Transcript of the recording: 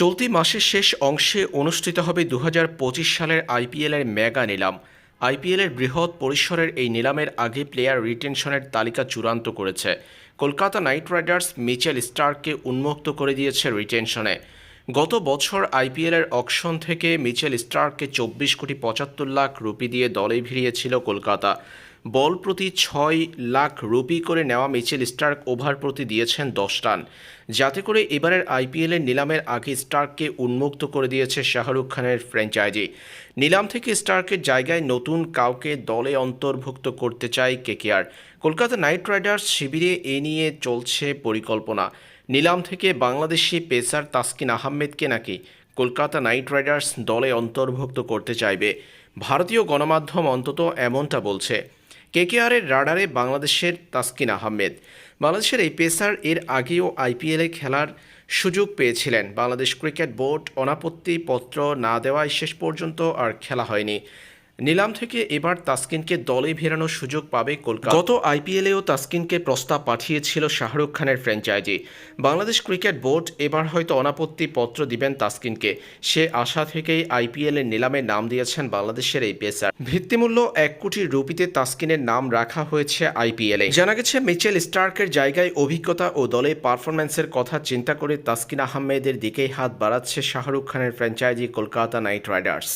চলতি মাসের শেষ অংশে অনুষ্ঠিত হবে দু হাজার পঁচিশ সালের আইপিএলের মেগা নিলাম। আইপিএলের বৃহৎ পরিসরের এই নিলামের আগে প্লেয়ার রিটেনশনের তালিকা চূড়ান্ত করেছে। কলকাতা নাইট রাইডার্স মিচেল স্টারকে উন্মুক্ত করে দিয়েছে রিটেনশনে। গত বছর আইপিএলের অকশন থেকে মিচেল স্টারকে চব্বিশ কোটি পঁচাত্তর লাখ রুপি দিয়ে দলে ভিড়িয়েছিল কলকাতা। বল প্রতি ছয় লাখ রুপি করে নেওয়া মিচেল স্টার্ক ওভার প্রতি দিয়েছেন দশ রান। যাতে করে এবারের আইপিএলের নিলামের আগে স্টার্ককে উন্মুক্ত করে দিয়েছে শাহরুখ খানের ফ্র্যাঞ্চাইজি। নিলাম থেকে স্টার্কের জায়গায় নতুন কাউকে দলে অন্তর্ভুক্ত করতে চায় কেকেআর। কলকাতা নাইট রাইডার্স শিবিরে এ নিয়ে চলছে পরিকল্পনা। নিলাম থেকে বাংলাদেশি পেসার তাসকিন আহমেদকে নাকি কলকাতা নাইট রাইডার্স দলে অন্তর্ভুক্ত করতে চাইবে। ভারতীয় গণমাধ্যম অন্তত এমনটা বলছে। কেকেআরের রাডারে বাংলাদেশের তাসকিন আহমেদ। বাংলাদেশের এই পেসার এর আগেও আইপিএলে খেলার সুযোগ পেয়েছিলেন। বাংলাদেশ ক্রিকেট বোর্ড অনাপত্তি পত্র না দেওয়ায় শেষ পর্যন্ত আর খেলা হয়নি। নিলাম থেকে এবার তাসকিনকে দলে ফেরানোর সুযোগ পাবে কলকাতা। গত আইপিএলেও তাসকিনকে প্রস্তাব পাঠিয়েছিল শাহরুখ খানের ফ্র্যাঞ্চাইজি। বাংলাদেশ ক্রিকেট বোর্ড এবার হয়তো অনাপত্তি পত্র দিবেন তাসকিনকে। সে আশা থেকেই আইপিএলের নিলামে নাম দিয়েছেন বাংলাদেশের এই পেসার। ভিত্তিমূল্য এক কোটি রুপিতে তাসকিনের নাম রাখা হয়েছে আইপিএলে। জানা গেছে, মিচেল স্টার্কের জায়গায় অভিজ্ঞতা ও দলে পারফরম্যান্সের কথা চিন্তা করে তাসকিন আহমেদের দিকেই হাত বাড়াচ্ছে শাহরুখ খানের ফ্র্যাঞ্চাইজি কলকাতা নাইট রাইডার্স।